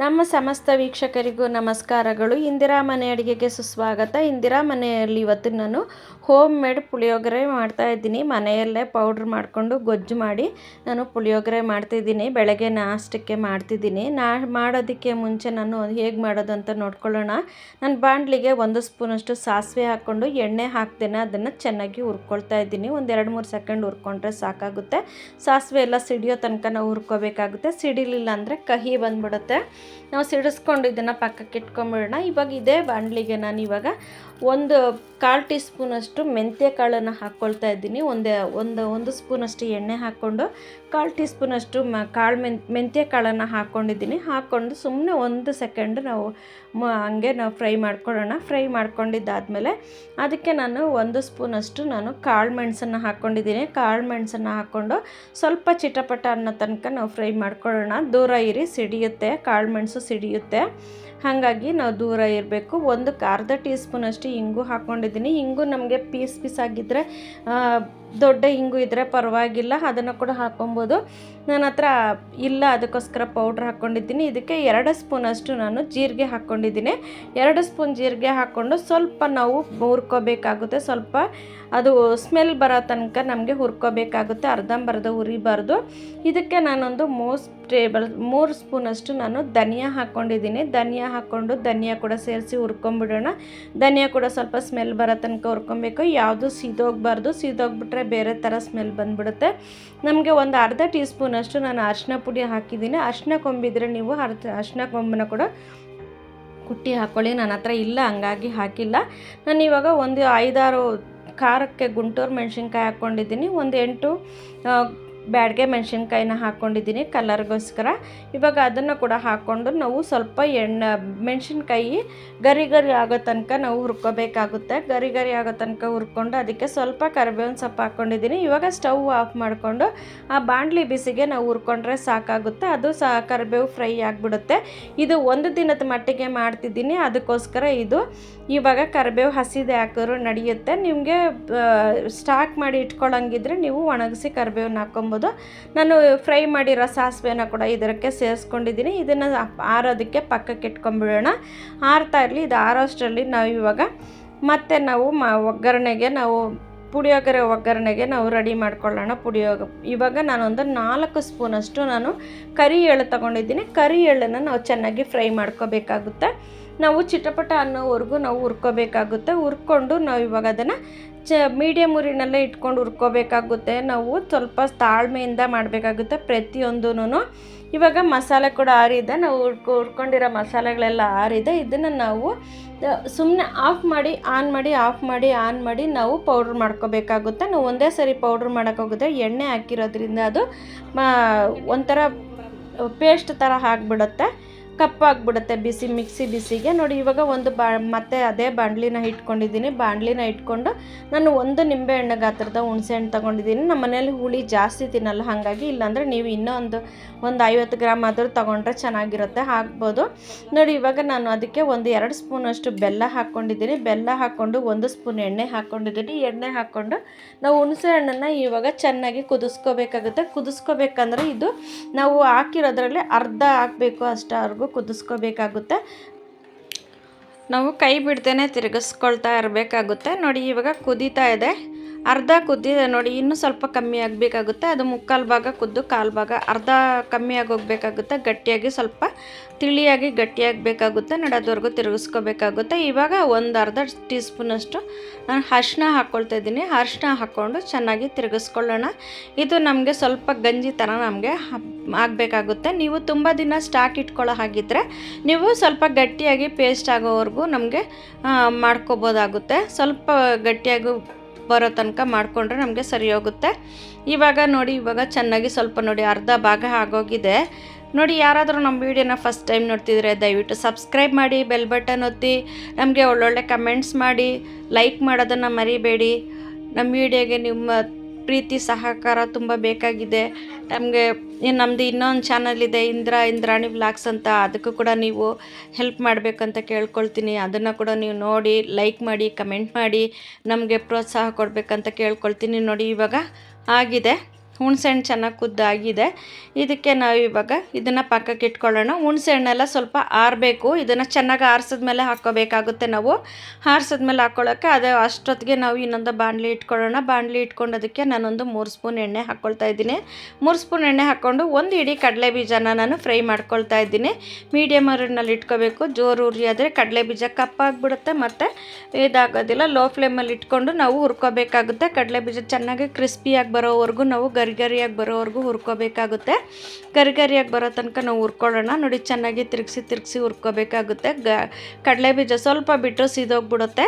ನಮ್ಮ ಸಮಸ್ತ ವೀಕ್ಷಕರಿಗೂ ನಮಸ್ಕಾರಗಳು. ಇಂದಿರಾ ಮನೆ ಅಡುಗೆಗೆ ಸುಸ್ವಾಗತ. ಇಂದಿರಾ ಮನೆಯಲ್ಲಿ ಇವತ್ತು ನಾನು ಹೋಮ್ ಮೇಡ್ ಪುಳಿಯೋಗರೆ ಮಾಡ್ತಾ ಇದ್ದೀನಿ. ಮನೆಯಲ್ಲೇ ಪೌಡ್ರ್ ಮಾಡಿಕೊಂಡು ಗೊಜ್ಜು ಮಾಡಿ ನಾನು ಪುಳಿಯೋಗರೆ ಮಾಡ್ತಿದ್ದೀನಿ ಬೆಳಗ್ಗೆ ನಾಷ್ಟಕ್ಕೆ ಮಾಡ್ತಿದ್ದೀನಿ. ನಾ ಮಾಡೋದಕ್ಕೆ ಮುಂಚೆ ನಾನು ಹೇಗೆ ಮಾಡೋದು ಅಂತ ನೋಡ್ಕೊಳ್ಳೋಣ. ನಾನು ಬಾಣಲಿಗೆ ಒಂದು ಸ್ಪೂನಷ್ಟು ಸಾಸಿವೆ ಹಾಕ್ಕೊಂಡು ಎಣ್ಣೆ ಹಾಕ್ತೇನೆ. ಅದನ್ನು ಚೆನ್ನಾಗಿ ಹುರ್ಕೊಳ್ತಾ ಇದ್ದೀನಿ. ಒಂದು ಎರಡು ಮೂರು ಸೆಕೆಂಡ್ ಹುರ್ಕೊಂಡ್ರೆ ಸಾಕಾಗುತ್ತೆ. ಸಾಸಿವೆ ಎಲ್ಲ ಸಿಡಿಯೋ ತನಕ ನಾವು ಹುರ್ಕೋಬೇಕಾಗುತ್ತೆ. ಸಿಡಿಲಿಲ್ಲ ಅಂದರೆ ಕಹಿ ಬಂದ್ಬಿಡುತ್ತೆ. ನಾವು ಸಿಡಿಸ್ಕೊಂಡು ಇದನ್ನು ಪಕ್ಕಕ್ಕೆ ಇಟ್ಕೊಂಬಿಡೋಣ. ಇವಾಗ ಇದೇ ಬಾಣಲಿಗೆ ನಾನು ಇವಾಗ ಒಂದು ಕಾಲು ಟೀ ಸ್ಪೂನಷ್ಟು ಮೆಂತ್ಯ ಕಾಳನ್ನು ಹಾಕ್ಕೊಳ್ತಾ ಇದ್ದೀನಿ. ಒಂದೇ, ಒಂದು ಒಂದು ಸ್ಪೂನಷ್ಟು ಎಣ್ಣೆ ಹಾಕ್ಕೊಂಡು ಕಾಲು ಟೀ ಸ್ಪೂನಷ್ಟು ಮ, ಕಾಳು ಮೆನ್, ಮೆಂತ್ಯ ಕಾಳನ್ನು ಹಾಕ್ಕೊಂಡಿದ್ದೀನಿ. ಹಾಕ್ಕೊಂಡು ಸುಮ್ಮನೆ ಒಂದು ಸೆಕೆಂಡ್ ನಾವು ಮ, ಹಂಗೆ ನಾವು ಫ್ರೈ ಮಾಡ್ಕೊಳ್ಳೋಣ. ಫ್ರೈ ಮಾಡ್ಕೊಂಡಿದ್ದಾದಮೇಲೆ ಅದಕ್ಕೆ ನಾನು ಒಂದು ಸ್ಪೂನಷ್ಟು ನಾನು ಕಾಳು ಮೆಣಸನ್ನು ಹಾಕ್ಕೊಂಡಿದ್ದೀನಿ. ಕಾಳು ಮೆಣಸನ್ನು ಹಾಕ್ಕೊಂಡು ಸ್ವಲ್ಪ ಚಿಟಪಟ ಅನ್ನೋ ತನಕ ನಾವು ಫ್ರೈ ಮಾಡ್ಕೊಳ್ಳೋಣ. ದೂರ ಇರಿ, ಸಿಡಿಯುತ್ತೆ. ಕಾಳು ಮೆಣಸು ಸಿಡಿಯುತ್ತೆ. ಹಾಗಾಗಿ ನಾವು ದೂರ ಇರಬೇಕು. ಒಂದು ಅರ್ಧ ಟೀ ಸ್ಪೂನಷ್ಟು ಇಂಗು ಹಾಕ್ಕೊಂಡಿದ್ದೀನಿ ಇಂಗು ನಮಗೆ ಪೀಸ್ ಪೀಸ್ ಆಗಿದ್ದರೆ ದೊಡ್ಡ ಹಿಂಗು ಇದ್ದರೆ ಪರವಾಗಿಲ್ಲ, ಅದನ್ನು ಕೂಡ ಹಾಕ್ಕೊಬೋದು ನನ್ನ ಹತ್ರ ಇಲ್ಲ, ಅದಕ್ಕೋಸ್ಕರ ಪೌಡ್ರ್ ಹಾಕ್ಕೊಂಡಿದ್ದೀನಿ ಇದಕ್ಕೆ ಎರಡು ಸ್ಪೂನಷ್ಟು ನಾನು ಜೀರಿಗೆ ಹಾಕ್ಕೊಂಡಿದ್ದೀನಿ ಎರಡು ಸ್ಪೂನ್ ಜೀರಿಗೆ ಹಾಕ್ಕೊಂಡು ಸ್ವಲ್ಪ ನಾವು ಹುರ್ಕೋಬೇಕಾಗುತ್ತೆ. ಸ್ವಲ್ಪ ಅದು ಸ್ಮೆಲ್ ಬರೋ ತನಕ ನಮಗೆ ಹುರ್ಕೋಬೇಕಾಗುತ್ತೆ. ಅರ್ಧಂಬರ್ಧ ಉರಿಬಾರ್ದು ಇದಕ್ಕೆ ನಾನೊಂದು ಮೂರು ಟೇಬಲ್ ಮೂರು ಸ್ಪೂನಷ್ಟು ನಾನು ಧನಿಯಾ ಹಾಕ್ಕೊಂಡಿದ್ದೀನಿ ಧನಿಯಾ ಹಾಕ್ಕೊಂಡು ಧನಿಯಾ ಕೂಡ ಸೇರಿಸಿ ಹುರ್ಕೊಂಬಿಡೋಣ. ಧನಿಯಾ ಕೂಡ ಸ್ವಲ್ಪ ಸ್ಮೆಲ್ ಬರೋ ತನಕ ಹುರ್ಕೊಬೇಕು. ಯಾವುದು ಸೀದೋಗ್ಬಾರ್ದು, ಸೀದೋಗ್ಬಿಟ್ರೆ ಬೇರೆ ಥರ ಸ್ಮೆಲ್ ಬಂದ್ಬಿಡುತ್ತೆ. ನಮಗೆ ಒಂದು ಅರ್ಧ ಟೀ ಸ್ಪೂನಷ್ಟು ನಾನು ಅರ್ಶಿನ ಪುಡಿ ಹಾಕಿದ್ದೀನಿ. ಅರ್ಶಿನ ಕೊಂಬಿದ್ರೆ ನೀವು ಅರ್ಧ ಅರ್ಶಿನ ಕೊಂಬನ್ನ ಕೂಡ ಕುಟ್ಟಿ ಹಾಕ್ಕೊಳ್ಳಿ ನನ್ನ ಹತ್ರ ಇಲ್ಲ, ಹಂಗಾಗಿ ಹಾಕಿಲ್ಲ. ನಾನು ಇವಾಗ ಒಂದು ಐದಾರು ಖಾರಕ್ಕೆ ಗುಂಟೂರು ಮೆಣಸಿನ್ಕಾಯಿ ಹಾಕ್ಕೊಂಡಿದ್ದೀನಿ ಒಂದು ಎಂಟು ಬ್ಯಾಡ್ಗೆ ಮೆಣಸಿನ್ಕಾಯಿನ ಹಾಕ್ಕೊಂಡಿದ್ದೀನಿ ಕಲರ್ಗೋಸ್ಕರ. ಇವಾಗ ಅದನ್ನು ಕೂಡ ಹಾಕ್ಕೊಂಡು ನಾವು ಸ್ವಲ್ಪ ಎಣ್ಣೆ, ಮೆಣಸಿನ್ಕಾಯಿ ಗರಿ ಗರಿ ಆಗೋ ತನಕ ನಾವು ಹುರ್ಕೋಬೇಕಾಗುತ್ತೆ. ಗರಿ ಗರಿ ಆಗೋ ತನಕ ಹುರ್ಕೊಂಡು ಅದಕ್ಕೆ ಸ್ವಲ್ಪ ಕರಿಬೇವಿನ ಸೊಪ್ಪು ಹಾಕ್ಕೊಂಡಿದ್ದೀನಿ ಇವಾಗ ಸ್ಟವ್ ಆಫ್ ಮಾಡಿಕೊಂಡು ಆ ಬಾಣಲಿ ಬಿಸಿಗೆ ನಾವು ಹುರ್ಕೊಂಡ್ರೆ ಸಾಕಾಗುತ್ತೆ. ಅದು ಸಹ ಕರಿಬೇವು ಫ್ರೈ ಆಗಿಬಿಡುತ್ತೆ. ಇದು ಒಂದು ದಿನದ ಮಟ್ಟಿಗೆ ಮಾಡ್ತಿದ್ದೀನಿ. ಅದಕ್ಕೋಸ್ಕರ ಇದು ಇವಾಗ ಕರಿಬೇವು ಹಸಿದೆ ಹಾಕಿದ್ರು ನಡೆಯುತ್ತೆ. ನಿಮಗೆ ಸ್ಟಾಕ್ ಮಾಡಿ ಇಟ್ಕೊಳ್ಳೋಂಗಿದ್ರೆ ನೀವು ಒಣಗಿಸಿ ಕರಿಬೇವನ್ನ ಹಾಕ್ಕೊಬೋದು. ನಾನು ಫ್ರೈ ಮಾಡಿರೋ ಸಾಸಿವೆನ ಕೂಡ ಇದಕ್ಕೆ ಸೇರಿಸ್ಕೊಂಡಿದ್ದೀನಿ. ಇದನ್ನು ಆರೋದಕ್ಕೆ ಪಕ್ಕಕ್ಕೆ ಇಟ್ಕೊಂಡ್ಬಿಡೋಣ. ಆರ್ತಾ ಇರಲಿ, ಇದು ಆರೋಷ್ಟರಲ್ಲಿ ನಾವು ಇವಾಗ ಮತ್ತೆ ನಾವು ಮ, ಒಗ್ಗರಣೆಗೆ ನಾವು ಪುಳಿಯೋಗರೆ ಒಗ್ಗರಣೆಗೆ ನಾವು ರೆಡಿ ಮಾಡ್ಕೊಳ್ಳೋಣ ಪುಳಿಯೋಗ. ಇವಾಗ ನಾನೊಂದು ನಾಲ್ಕು ಸ್ಪೂನಷ್ಟು ನಾನು ಕರಿ ಎಳ್ಳು ತೊಗೊಂಡಿದ್ದೀನಿ. ಕರಿ ಎಳ್ಳನ್ನು ನಾವು ಚೆನ್ನಾಗಿ ಫ್ರೈ ಮಾಡ್ಕೋಬೇಕಾಗುತ್ತೆ. ನಾವು ಚಿಟಪಟ ಅನ್ನೋವರೆಗೂ ನಾವು ಹುರ್ಕೋಬೇಕಾಗುತ್ತೆ. ಹುರ್ಕೊಂಡು ನಾವು ಇವಾಗ ಅದನ್ನು ಚ ಮೀಡಿಯಮ್ ಉರಿನಲ್ಲೇ ಇಟ್ಕೊಂಡು ಹುರ್ಕೋಬೇಕಾಗುತ್ತೆ. ನಾವು ಸ್ವಲ್ಪ ತಾಳ್ಮೆಯಿಂದ ಮಾಡಬೇಕಾಗುತ್ತೆ ಪ್ರತಿಯೊಂದೂ ಇವಾಗ ಮಸಾಲೆ ಕೂಡ ಆರಿದೆ. ನಾವು ಹುರ್ಕೊ, ಹುರ್ಕೊಂಡಿರೋ ಮಸಾಲೆಗಳೆಲ್ಲ ಆರಿದೆ. ಇದನ್ನು ನಾವು ಸುಮ್ಮನೆ ಆಫ್ ಮಾಡಿ, ಆನ್ ಮಾಡಿ, ಆಫ್ ಮಾಡಿ, ಆನ್ ಮಾಡಿ ನಾವು ಪೌಡ್ರ್ ಮಾಡ್ಕೋಬೇಕಾಗುತ್ತೆ. ನಾವು ಒಂದೇ ಸರಿ ಪೌಡ್ರ್ ಮಾಡೋಕ್ಕೋಗುತ್ತೆ. ಎಣ್ಣೆ ಹಾಕಿರೋದ್ರಿಂದ ಅದು ಒಂಥರ ಪೇಸ್ಟ್ ಥರ ಆಗಿಬಿಡುತ್ತೆ. ಕಪ್ಪಾಗ್ಬಿಡುತ್ತೆ. ಬಿಸಿ, ಮಿಕ್ಸಿ, ಬಿಸಿಗೆ. ನೋಡಿ, ಇವಾಗ ಒಂದು ಬಾ, ಮತ್ತೆ ಅದೇ ಬಾಣಲಿನ ಇಟ್ಕೊಂಡಿದ್ದೀನಿ. ಬಾಣಲಿನ ಇಟ್ಕೊಂಡು ನಾನು ಒಂದು ನಿಂಬೆ ಹಣ್ಣು ಗಾತ್ರದ ಹುಣಸೆ ಹಣ್ಣು ತೊಗೊಂಡಿದ್ದೀನಿ. ನಮ್ಮ ಮನೇಲಿ ಹುಳಿ ಜಾಸ್ತಿ ತಿನ್ನಲ್ಲ, ಹಾಗಾಗಿ ಇಲ್ಲಾಂದರೆ ನೀವು ಇನ್ನೂ ಒಂದು ಒಂದು ಐವತ್ತು ಗ್ರಾಮ್ ಆದರೂ ತೊಗೊಂಡ್ರೆ ಚೆನ್ನಾಗಿರುತ್ತೆ, ಹಾಕ್ಬೋದು. ನೋಡಿ, ಇವಾಗ ನಾನು ಅದಕ್ಕೆ ಒಂದು ಎರಡು ಸ್ಪೂನಷ್ಟು ಬೆಲ್ಲ ಹಾಕ್ಕೊಂಡಿದ್ದೀನಿ. ಬೆಲ್ಲ ಹಾಕ್ಕೊಂಡು ಒಂದು ಸ್ಪೂನ್ ಎಣ್ಣೆ ಹಾಕ್ಕೊಂಡಿದ್ದೀನಿ. ಎಣ್ಣೆ ಹಾಕ್ಕೊಂಡು ನಾವು ಹುಣಸೆ ಹಣ್ಣನ್ನು ಇವಾಗ ಚೆನ್ನಾಗಿ ಕುದಿಸ್ಕೋಬೇಕಾಗುತ್ತೆ. ಕುದಿಸ್ಕೋಬೇಕಂದ್ರೆ ಇದು ನಾವು ಹಾಕಿರೋದ್ರಲ್ಲಿ ಅರ್ಧ ಹಾಕಬೇಕು ಅಷ್ಟವರೆಗೂ ಕುದಿಸ್ಕೋಬೇಕಾಗುತ್ತೆ. ನಾವು ಕೈ ಬಿಡ್ತೇನೆ ತಿರುಗಿಸ್ಕೊಳ್ತಾ ಇರಬೇಕಾಗುತ್ತೆ. ನೋಡಿ ಇವಾಗ ಕುದೀತಾ ಇದೆ. ಅರ್ಧ ಕುದ್ದಿದೆ ನೋಡಿ, ಇನ್ನೂ ಸ್ವಲ್ಪ ಕಮ್ಮಿ ಆಗಬೇಕಾಗುತ್ತೆ. ಅದು ಮುಕ್ಕಾಲು ಭಾಗ ಕುದ್ದು, ಕಾಲು ಭಾಗ ಅರ್ಧ ಕಮ್ಮಿ ಆಗೋಗ್ಬೇಕಾಗುತ್ತೆ. ಗಟ್ಟಿಯಾಗಿ ಸ್ವಲ್ಪ ತಿಳಿಯಾಗಿ ಗಟ್ಟಿಯಾಗಬೇಕಾಗುತ್ತೆ. ನೋಡಿ, ಅದುವರೆಗೂ ತಿರುಗಿಸ್ಕೋಬೇಕಾಗುತ್ತೆ. ಇವಾಗ ಒಂದು ಅರ್ಧ ಟೀ ಸ್ಪೂನಷ್ಟು ನಾನು ಅರ್ಶಿನ ಹಾಕ್ಕೊಳ್ತಾ ಇದ್ದೀನಿ. ಅರ್ಶಿನ ಹಾಕ್ಕೊಂಡು ಚೆನ್ನಾಗಿ ತಿರುಗಿಸ್ಕೊಳ್ಳೋಣ. ಇದು ನಮಗೆ ಸ್ವಲ್ಪ ಗಂಜಿ ಥರ ನಮಗೆ ಆಗಬೇಕಾಗುತ್ತೆ. ನೀವು ತುಂಬ ದಿನ ಸ್ಟಾಕ್ ಇಟ್ಕೊಳ್ಳೋ ಹಾಗಿದ್ದರೆ ನೀವು ಸ್ವಲ್ಪ ಗಟ್ಟಿಯಾಗಿ ಪೇಸ್ಟ್ ಆಗೋವರೆಗೂ ನಮಗೆ ಮಾಡ್ಕೋಬೋದಾಗುತ್ತೆ. ಸ್ವಲ್ಪ ಗಟ್ಟಿಯಾಗಿ ಬರೋ ತನಕ ಮಾಡಿಕೊಂಡ್ರೆ ನಮಗೆ ಸರಿ ಹೋಗುತ್ತೆ. ಇವಾಗ ನೋಡಿ, ಇವಾಗ ಚೆನ್ನಾಗಿ ಸ್ವಲ್ಪ ನೋಡಿ ಅರ್ಧ ಭಾಗ ಆಗೋಗಿದೆ. ನೋಡಿ, ಯಾರಾದರೂ ನಮ್ಮ ವೀಡಿಯೋನ ಫಸ್ಟ್ ಟೈಮ್ ನೋಡ್ತಿದ್ರೆ ದಯವಿಟ್ಟು ಸಬ್ಸ್ಕ್ರೈಬ್ ಮಾಡಿ ಬೆಲ್ ಬಟನ್ ಒತ್ತಿ, ನಮಗೆ ಒಳ್ಳೊಳ್ಳೆ ಕಮೆಂಟ್ಸ್ ಮಾಡಿ ಲೈಕ್ ಮಾಡೋದನ್ನು ಮರಿಬೇಡಿ. ನಮ್ಮ ವೀಡಿಯೋಗೆ ನಿಮ್ಮ ಪ್ರೀತಿ ಸಹಕಾರ ತುಂಬ ಬೇಕಾಗಿದೆ. ನಮಗೆ ನಮ್ಮದು ಇನ್ನೊಂದು ಚಾನಲ್ ಇದೆ, ಇಂದ್ರ ಇಂದ್ರಾಣಿ ವ್ಲಾಗ್ಸ್ ಅಂತ. ಅದಕ್ಕೂ ಕೂಡ ನೀವು ಹೆಲ್ಪ್ ಮಾಡಬೇಕಂತ ಕೇಳ್ಕೊಳ್ತೀನಿ. ಅದನ್ನು ಕೂಡ ನೀವು ನೋಡಿ ಲೈಕ್ ಮಾಡಿ ಕಮೆಂಟ್ ಮಾಡಿ, ನಮಗೆ ಪ್ರೋತ್ಸಾಹ ಕೊಡಬೇಕಂತ ಕೇಳ್ಕೊಳ್ತೀನಿ. ನೋಡಿ ಇವಾಗ ಆಗಿದೆ. ಹುಣಸೆಹಣ್ಣು ಚೆನ್ನಾಗಿ ಕುದ್ದಾಗಿದೆ. ಇದಕ್ಕೆ ನಾವು ಇವಾಗ ಇದನ್ನು ಪಕ್ಕಕ್ಕೆ ಇಟ್ಕೊಳ್ಳೋಣ. ಹುಣಸೆ ಹಣ್ಣೆಲ್ಲ ಸ್ವಲ್ಪ ಆರಬೇಕು. ಇದನ್ನು ಚೆನ್ನಾಗಿ ಆರಿಸಿದ್ಮೇಲೆ ಹಾಕೋಬೇಕಾಗುತ್ತೆ ನಾವು. ಆರಿಸಿದ್ಮೇಲೆ ಹಾಕ್ಕೊಳ್ಳೋಕ್ಕೆ ಅದು ಅಷ್ಟೊತ್ತಿಗೆ ನಾವು ಇನ್ನೊಂದು ಬಾಣಲಿ ಇಟ್ಕೊಳ್ಳೋಣ. ಬಾಣಲಿ ಇಟ್ಕೊಂಡೋದಕ್ಕೆ ನಾನೊಂದು ಮೂರು ಸ್ಪೂನ್ ಎಣ್ಣೆ ಹಾಕ್ಕೊಳ್ತಾ ಇದ್ದೀನಿ. ಮೂರು ಸ್ಪೂನ್ ಎಣ್ಣೆ ಹಾಕ್ಕೊಂಡು ಒಂದು ಇಡೀ ಕಡಲೆ ಬೀಜನ ನಾನು ಫ್ರೈ ಮಾಡ್ಕೊಳ್ತಾ ಇದ್ದೀನಿ. ಮೀಡಿಯಮ್ ಅರಿನಲ್ಲಿ ಇಟ್ಕೋಬೇಕು. ಜೋರು ಉರಿ ಆದರೆ ಕಡಲೆ ಬೀಜ ಕಪ್ಪಾಗಿಬಿಡುತ್ತೆ. ಮತ್ತು ಇದಾಗೋದಿಲ್ಲ, ಲೋ ಫ್ಲೇಮಲ್ಲಿ ಇಟ್ಕೊಂಡು ನಾವು ಹುರ್ಕೋಬೇಕಾಗುತ್ತೆ. ಕಡಲೆ ಬೀಜ ಚೆನ್ನಾಗಿ ಕ್ರಿಸ್ಪಿಯಾಗಿ ಬರೋವರೆಗೂ ನಾವು ಗರಿ ಗರಿಯಾಗಿ ಬರೋವರೆಗೂ ಹುರ್ಕೋಬೇಕಾಗುತ್ತೆ. ಕರಿಗರಿಯಾಗಿ ಬರೋ ತನಕ ನಾವು ಹುರ್ಕೊಳ್ಳೋಣ. ನೋಡಿ, ಚೆನ್ನಾಗಿ ತಿರುಗಿಸಿ ತಿರುಗಿಸಿ ಹುರ್ಕೋಬೇಕಾಗುತ್ತೆ. ಗ, ಕಡಲೆ ಬೀಜ ಸ್ವಲ್ಪ ಬಿಟ್ಟು ಸೀದೋಗ್ಬಿಡುತ್ತೆ.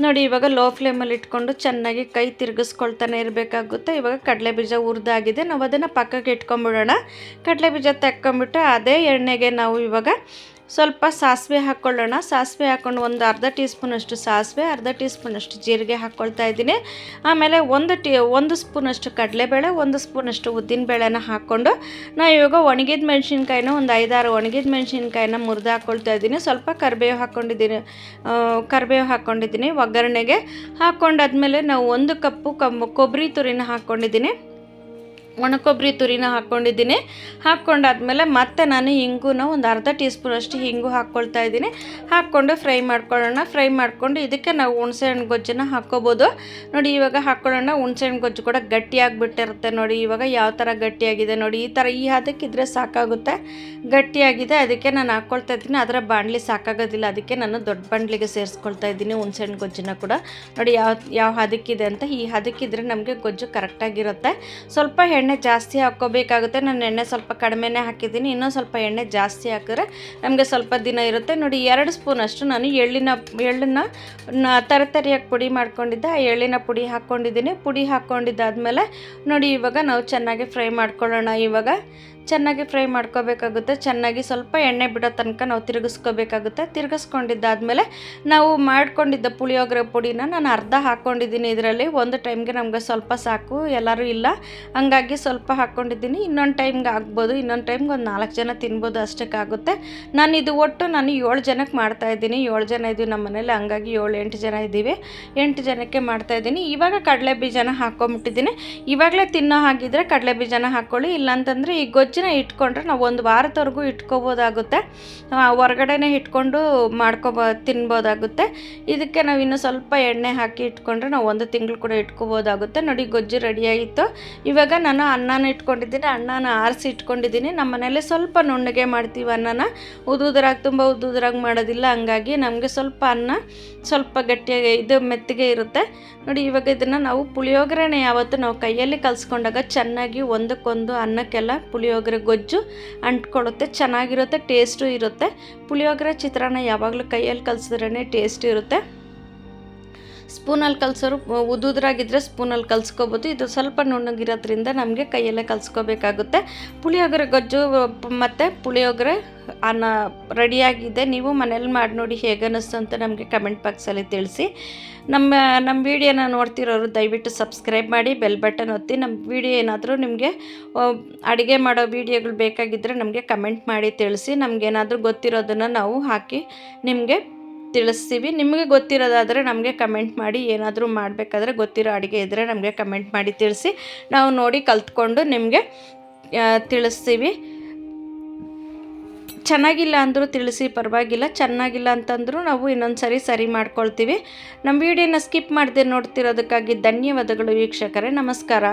ನೋಡಿ, ಇವಾಗ ಲೋ ಫ್ಲೇಮಲ್ಲಿ ಇಟ್ಕೊಂಡು ಚೆನ್ನಾಗಿ ಕೈ ತಿರುಗಿಸ್ಕೊಳ್ತಾನೆ ಇರಬೇಕಾಗುತ್ತೆ. ಇವಾಗ ಕಡಲೆ ಬೀಜ ಹುರಿದಾಗಿದೆ. ನಾವು ಅದನ್ನು ಪಕ್ಕಕ್ಕೆ ಇಟ್ಕೊಂಬಿಡೋಣ ಕಡಲೆ ಬೀಜ ತಕ್ಕೊಂಬಿಟ್ಟು ಅದೇ ಎಣ್ಣೆಗೆ ನಾವು ಇವಾಗ ಸ್ವಲ್ಪ ಸಾಸಿವೆ ಹಾಕ್ಕೊಳ್ಳೋಣ ಸಾಸಿವೆ ಹಾಕ್ಕೊಂಡು ಒಂದು ಅರ್ಧ ಟೀ ಸ್ಪೂನಷ್ಟು ಸಾಸಿವೆ, ಅರ್ಧ ಟೀ ಸ್ಪೂನಷ್ಟು ಜೀರಿಗೆ ಹಾಕ್ಕೊಳ್ತಾ ಇದ್ದೀನಿ. ಆಮೇಲೆ ಒಂದು ಟೀ, ಒಂದು ಸ್ಪೂನಷ್ಟು ಕಡಲೆಬೇಳೆ, ಒಂದು ಸ್ಪೂನಷ್ಟು ಉದ್ದಿನಬೇಳೆನ ಹಾಕ್ಕೊಂಡು ನಾವು ಇವಾಗ ಒಣಗಿದ ಮೆಣಸಿನ್ಕಾಯಿನ ಒಂದು ಐದಾರು ಒಣಗಿದ ಮೆಣಸಿನ್ಕಾಯಿನ ಮುರಿದು ಹಾಕ್ಕೊಳ್ತಾ ಇದ್ದೀನಿ. ಸ್ವಲ್ಪ ಕರಿಬೇವು ಹಾಕ್ಕೊಂಡಿದ್ದೀನಿ ಕರಿಬೇವು ಹಾಕ್ಕೊಂಡಿದ್ದೀನಿ ಒಗ್ಗರಣೆಗೆ. ಹಾಕ್ಕೊಂಡಾದ್ಮೇಲೆ ನಾವು ಒಂದು ಕಪ್ಪು ಕೊಬ್ಬರಿ ತುರಿನ ಹಾಕ್ಕೊಂಡಿದ್ದೀನಿ ಒಣ ಕೊಬ್ಬರಿ ತುರಿನ ಹಾಕ್ಕೊಂಡಿದ್ದೀನಿ. ಹಾಕ್ಕೊಂಡಾದ್ಮೇಲೆ ಮತ್ತೆ ನಾನು ಹಿಂಗೂನ ಒಂದು ಅರ್ಧ ಟೀ ಸ್ಪೂನಷ್ಟು ಹಿಂಗು ಹಾಕ್ಕೊಳ್ತಾ ಇದ್ದೀನಿ. ಹಾಕ್ಕೊಂಡು ಫ್ರೈ ಮಾಡ್ಕೊಳ್ಳೋಣ. ಫ್ರೈ ಮಾಡಿಕೊಂಡು ಇದಕ್ಕೆ ನಾವು ಹುಣಸೆಹಣ್ಣು ಗೊಜ್ಜನ್ನ ಹಾಕ್ಕೋಬೋದು. ನೋಡಿ, ಇವಾಗ ಹಾಕ್ಕೊಳ್ಳೋಣ. ಹುಣಸೆಹಣ್ಣು ಗೊಜ್ಜು ಕೂಡ ಗಟ್ಟಿಯಾಗಿಬಿಟ್ಟಿರುತ್ತೆ ನೋಡಿ. ಇವಾಗ ಯಾವ ಥರ ಗಟ್ಟಿಯಾಗಿದೆ ನೋಡಿ. ಈ ಥರ ಈ ಹದಕ್ಕಿದ್ರೆ ಸಾಕಾಗುತ್ತೆ. ಗಟ್ಟಿಯಾಗಿದೆ. ಅದಕ್ಕೆ ನಾನು ಹಾಕ್ಕೊಳ್ತಾ ಇದ್ದೀನಿ. ಅದರ ಬಾಣಲಿ ಸಾಕಾಗೋದಿಲ್ಲ. ಅದಕ್ಕೆ ನಾನು ದೊಡ್ಡ ಬಾಣಲಿಗೆ ಸೇರಿಸ್ಕೊಳ್ತಾ ಇದ್ದೀನಿ ಹುಣಸೆಹಣ್ಣು ಗೊಜ್ಜನ್ನ ಕೂಡ. ನೋಡಿ, ಯಾವ ಯಾವ ಹದಕ್ಕಿದೆ ಅಂತ ಈ ಹದಕ್ಕಿದ್ರೆ ನಮಗೆ ಗೊಜ್ಜು ಕರೆಕ್ಟಾಗಿರುತ್ತೆ. ಸ್ವಲ್ಪ ಎಣ್ಣೆ ಜಾಸ್ತಿ ಹಾಕ್ಕೋಬೇಕಾಗುತ್ತೆ. ನಾನು ಎಣ್ಣೆ ಸ್ವಲ್ಪ ಕಡಿಮೆನೇ ಹಾಕಿದ್ದೀನಿ. ಇನ್ನೂ ಸ್ವಲ್ಪ ಎಣ್ಣೆ ಜಾಸ್ತಿ ಹಾಕಿದ್ರೆ ನಮಗೆ ಸ್ವಲ್ಪ ದಿನ ಇರುತ್ತೆ. ನೋಡಿ, ಎರಡು ಸ್ಪೂನಷ್ಟು ನಾನು ಎಳ್ಳಿನ, ಎಳ್ಳನ್ನು ತರತರಿಯಾಗಿ ಪುಡಿ ಮಾಡ್ಕೊಂಡಿದ್ದೆ. ಆ ಎಳ್ಳಿನ ಪುಡಿ ಹಾಕ್ಕೊಂಡಿದ್ದೀನಿ. ಪುಡಿ ಹಾಕ್ಕೊಂಡಿದ್ದಾದಮೇಲೆ ನೋಡಿ, ಇವಾಗ ನಾವು ಚೆನ್ನಾಗಿ ಫ್ರೈ ಮಾಡ್ಕೊಳ್ಳೋಣ ಇವಾಗ. ಚೆನ್ನಾಗಿ ಫ್ರೈ ಮಾಡ್ಕೋಬೇಕಾಗುತ್ತೆ, ಚೆನ್ನಾಗಿ ಸ್ವಲ್ಪ ಎಣ್ಣೆ ಬಿಡೋ ತನಕ ನಾವು ತಿರುಗಿಸ್ಕೋಬೇಕಾಗುತ್ತೆ. ತಿರುಗಿಸ್ಕೊಂಡಿದ್ದಾದಮೇಲೆ ನಾವು ಮಾಡ್ಕೊಂಡಿದ್ದ ಪುಳಿಯೋಗರೆ ಪುಡಿನ ನಾನು ಅರ್ಧ ಹಾಕ್ಕೊಂಡಿದ್ದೀನಿ ಇದರಲ್ಲಿ. ಒಂದು ಟೈಮ್ಗೆ ನಮಗೆ ಸ್ವಲ್ಪ ಸಾಕು, ಎಲ್ಲರೂ ಇಲ್ಲ. ಹಂಗಾಗಿ ಸ್ವಲ್ಪ ಹಾಕ್ಕೊಂಡಿದ್ದೀನಿ. ಇನ್ನೊಂದು ಟೈಮ್ಗೆ ಆಗ್ಬೋದು, ಇನ್ನೊಂದು ಟೈಮ್ಗೆ ಒಂದು ನಾಲ್ಕು ಜನ ತಿನ್ಬೋದು ಅಷ್ಟಕ್ಕಾಗುತ್ತೆ. ನಾನು ಇದು ಒಟ್ಟು ನಾನು ಏಳು ಜನಕ್ಕೆ ಮಾಡ್ತಾಯಿದ್ದೀನಿ ಏಳು ಜನ ಇದ್ದೀವಿ ನಮ್ಮ ಮನೇಲಿ, ಹಂಗಾಗಿ ಏಳು ಎಂಟು ಜನ ಇದ್ದೀವಿ ಎಂಟು ಜನಕ್ಕೆ ಮಾಡ್ತಾಯಿದ್ದೀನಿ ಇವಾಗ ಕಡಲೆ ಬೀಜನ ಹಾಕ್ಕೊಂಬಿಟ್ಟಿದ್ದೀನಿ. ಇವಾಗಲೇ ತಿನ್ನೋ ಹಾಗಿದ್ರೆ ಕಡಲೆ ಬೀಜನ ಹಾಕ್ಕೊಳ್ಳಿ, ಇಲ್ಲಾಂತಂದರೆ ಈ ಗೊಜ್ಜು ಗೊಜ್ಜನ್ನ ಇಟ್ಕೊಂಡ್ರೆ ನಾವು ಒಂದು ವಾರದವರೆಗೂ ಇಟ್ಕೋಬೋದಾಗುತ್ತೆ. ಹೊರಗಡೆನೇ ಇಟ್ಕೊಂಡು ಮಾಡ್ಕೊಬ, ತಿನ್ಬೋದಾಗುತ್ತೆ. ಇದಕ್ಕೆ ನಾವು ಇನ್ನೂ ಸ್ವಲ್ಪ ಎಣ್ಣೆ ಹಾಕಿ ಇಟ್ಕೊಂಡ್ರೆ ನಾವು ಒಂದು ತಿಂಗಳು ಕೂಡ ಇಟ್ಕೋಬೋದಾಗುತ್ತೆ. ನೋಡಿ, ಗೊಜ್ಜು ರೆಡಿಯಾಗಿತ್ತು ಇವಾಗ ನಾನು ಅನ್ನನ ಇಟ್ಕೊಂಡಿದ್ದೀನಿ. ಅನ್ನನ ಆರಿಸಿ ಇಟ್ಕೊಂಡಿದ್ದೀನಿ. ನಮ್ಮ ಮನೇಲಿ ಸ್ವಲ್ಪ ನುಣ್ಣಗೆ ಮಾಡ್ತೀವಿ ಅನ್ನನ. ಉದುದ್ರಾಗಿ, ತುಂಬ ಉದುದ್ರಾಗಿ ಮಾಡೋದಿಲ್ಲ. ಹಂಗಾಗಿ ನಮಗೆ ಸ್ವಲ್ಪ ಅನ್ನ ಸ್ವಲ್ಪ ಗಟ್ಟಿಯಾಗಿ ಇದು ಮೆತ್ತಗೆ ಇರುತ್ತೆ. ನೋಡಿ, ಇವಾಗ ಇದನ್ನು ನಾವು ಪುಳಿಯೋಗರೆನೇ ಯಾವತ್ತು ನಾವು ಕೈಯಲ್ಲಿ ಕಲಿಸ್ಕೊಂಡಾಗ ಚೆನ್ನಾಗಿ ಒಂದಕ್ಕೊಂದು ಅನ್ನಕ್ಕೆಲ್ಲ ಪುಳಿಯೋಗರೆ ಗೊಜ್ಜು ಅಂಟ್ಕೊಳ್ಳುತ್ತೆ ಚೆನ್ನಾಗಿರುತ್ತೆ ಟೇಸ್ಟು ಇರುತ್ತೆ. ಪುಳಿಯೋಗರೆ ಚಿತ್ರಾನ್ನ ಯಾವಾಗಲೂ ಕೈಯಲ್ಲಿ ಕಲಿಸಿದ್ರೇ ಟೇಸ್ಟ್ ಇರುತ್ತೆ. ಸ್ಪೂನಲ್ಲಿ ಕಲಸೋರು ಉದುದ್ರಾಗಿದ್ದರೆ ಸ್ಪೂನಲ್ಲಿ ಕಲಸ್ಕೋಬೋದು. ಇದು ಸ್ವಲ್ಪ ನುಣ್ಣಗಿರೋದ್ರಿಂದ ನಮಗೆ ಕೈಯಲ್ಲೇ ಕಲಸ್ಕೋಬೇಕಾಗುತ್ತೆ. ಪುಳಿಯೋಗರೆ ಗೊಜ್ಜು ಮತ್ತು ಪುಳಿಯೋಗರೆ ಅನ್ನ ರೆಡಿಯಾಗಿದೆ. ನೀವು ಮನೇಲಿ ಮಾಡಿ ನೋಡಿ ಹೇಗೆ ಅನ್ನಿಸ್ತು ಅಂತ ನಮಗೆ ಕಮೆಂಟ್ ಬಾಕ್ಸಲ್ಲಿ ತಿಳಿಸಿ. ನಮ್ಮ ನಮ್ಮ ವೀಡಿಯೋನ ನೋಡ್ತಿರೋರು ದಯವಿಟ್ಟು ಸಬ್ಸ್ಕ್ರೈಬ್ ಮಾಡಿ, ಬೆಲ್ ಬಟನ್ ಒತ್ತಿ. ನಮ್ಮ ವೀಡಿಯೋ ಏನಾದರೂ ನಿಮಗೆ ಅಡುಗೆ ಮಾಡೋ ವೀಡಿಯೋಗಳು ಬೇಕಾಗಿದ್ದರೆ ನಮಗೆ ಕಮೆಂಟ್ ಮಾಡಿ ತಿಳಿಸಿ. ನಮಗೇನಾದರೂ ಗೊತ್ತಿರೋದನ್ನು ನಾವು ಹಾಕಿ ನಿಮಗೆ ತಿಳಿಸ್ತೀವಿ. ನಿಮಗೆ ಗೊತ್ತಿರೋದಾದರೆ ನಮಗೆ ಕಮೆಂಟ್ ಮಾಡಿ ಏನಾದರೂ ಮಾಡಬೇಕಾದ್ರೆ ಗೊತ್ತಿರೋ ಅಡುಗೆ ಇದ್ದರೆ ನಮಗೆ ಕಮೆಂಟ್ ಮಾಡಿ ತಿಳಿಸಿ. ನಾವು ನೋಡಿ ಕಲ್ತ್ಕೊಂಡು ನಿಮಗೆ ತಿಳಿಸ್ತೀವಿ. ಚೆನ್ನಾಗಿಲ್ಲ ಅಂದರೂ ತಿಳಿಸಿ, ಪರವಾಗಿಲ್ಲ. ಚೆನ್ನಾಗಿಲ್ಲ ಅಂತಂದರೂ ನಾವು ಇನ್ನೊಂದು ಸರಿ ಸರಿ ಮಾಡ್ಕೊಳ್ತೀವಿ. ನಮ್ಮ ವಿಡಿಯೋನ ಸ್ಕಿಪ್ ಮಾಡದೆ ನೋಡ್ತಿರೋದಕ್ಕಾಗಿ ಧನ್ಯವಾದಗಳು ವೀಕ್ಷಕರೇ. ನಮಸ್ಕಾರ.